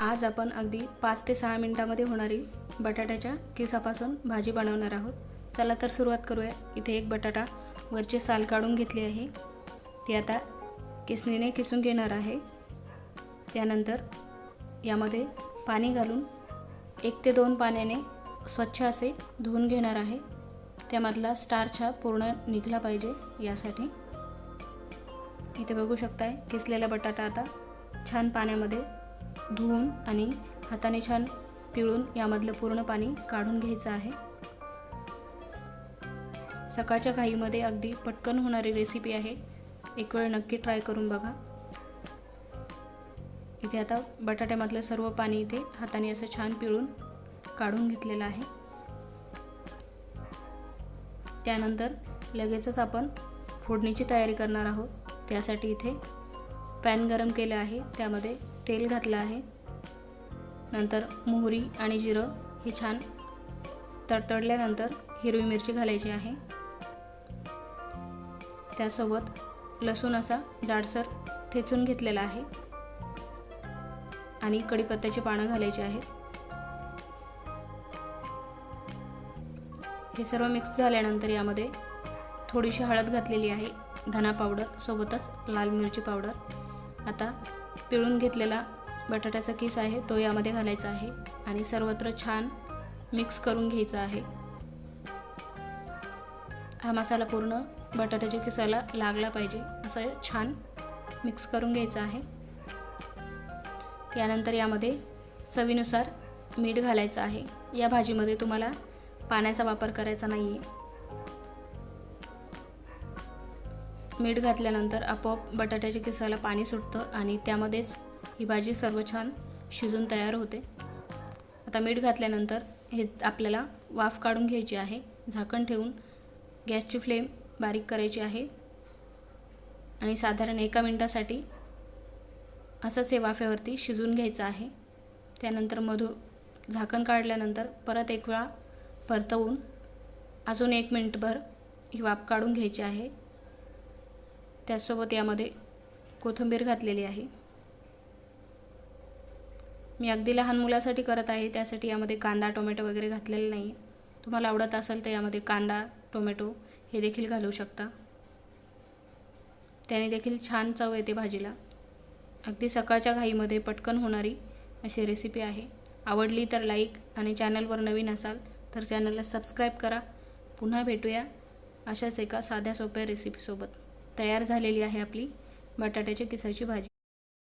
आज आपण अगदी पाच ते सहा मिनटामध्ये होणारी बटाट्याच्या किसापासून भाजी बनवणार आहोत. चला तर सुरुवात करूया. इथे एक बटाटा वरचे साल काढून घेतली आहे. ती आता किसणीने किसून घेणार आहे. त्यानंतर यामध्ये पाणी घालून एक ते दोन पाण्याने स्वच्छ असे धुवून घेणार आहे. त्यामधला स्टार्च हा पूर्ण निघला पाहिजे यासाठी. इथे बघू शकताय किसलेला बटाटा आता छान पाण्यामध्ये धुवून आणि हाताने छान पिळून यामधलं पूर्ण पाणी काढून घ्यायचं आहे. सकाळच्या घाईमध्ये अगदी पटकन होणारी रेसिपी आहे. एक वेळ नक्की ट्राय करून बघा. इथे आता बटाट्यामधलं सर्व पाणी इथे हाताने असं छान पिळून काढून घेतलेलं आहे. त्यानंतर लगेचच आपण फोडणीची तयारी करणार आहोत. त्यासाठी इथे पॅन गरम केलं आहे. त्यामध्ये तेल घातलं आहे. नंतर मोहरी आणि जिरं हे छान तडतडल्यानंतर हिरवी मिरची घालायची आहे. त्यासोबत लसूण असा जाडसर ठेचून घेतलेला आहे. आणि कढीपत्त्याची पानं घालायची आहेत हे सर्व मिक्स झाल्यानंतर यामध्ये थोडीशी हळद घातलेली आहे. धना पावडर सोबतच लाल मिरची पावडर आता पिळून घेतलेला बटाट्याचा किस आहे तो यामध्ये घालायचा आहे आणि सर्वत्र छान मिक्स करून घ्यायचा आहे. हा मसाला पूर्ण बटाट्याच्या किसाला लागला पाहिजे असं छान मिक्स करून घ्यायचं आहे. यानंतर यामध्ये चवीनुसार मीठ घालायचं आहे. या भाजीमध्ये तुम्हाला पाण्याचा वापर करायचा नाही आहे मीठ घातल्यानंतर आपोआप बटाट्याच्या किसाला पाणी सुटतं आणि त्यामध्येच ही भाजी सर्व छान शिजून तयार होते. आता मीठ घातल्यानंतर हे आपल्याला वाफ काढून घ्यायची आहे. झाकण ठेवून गॅसची फ्लेम बारीक करायची आहे. आणि साधारण एका मिनटासाठी असंच हे वाफेवरती शिजून घ्यायचं आहे. त्यानंतर मधू झाकण काढल्यानंतर परत एक वेळा परतवून अजून एक मिनटभर ही वाफ काढून घ्यायची आहे. त्याचसोबत यामध्ये कोथिंबीर घातलेली आहे. मी अगदी लहान मुलासाठी करत आहे त्यासाठी यामध्ये कांदा टोमॅटो वगैरे घातलेले नाही तुम्हाला आवडत असेल तर यामध्ये कांदा टोमॅटो हे देखील घालू शकता. त्याने देखील छान चव येते भाजीला. अगदी सकाळच्या घाईमध्ये पटकन होणारी अशी रेसिपी आहे. आवडली तर लाईक आणि चॅनलवर नवीन असाल तर चॅनलला सबस्क्राईब करा. पुन्हा भेटूया अशाच एका साध्या सोप्या रेसिपीसोबत. तयार झालेली आहे आपली. बटाट्याच्या किसाची भाजी.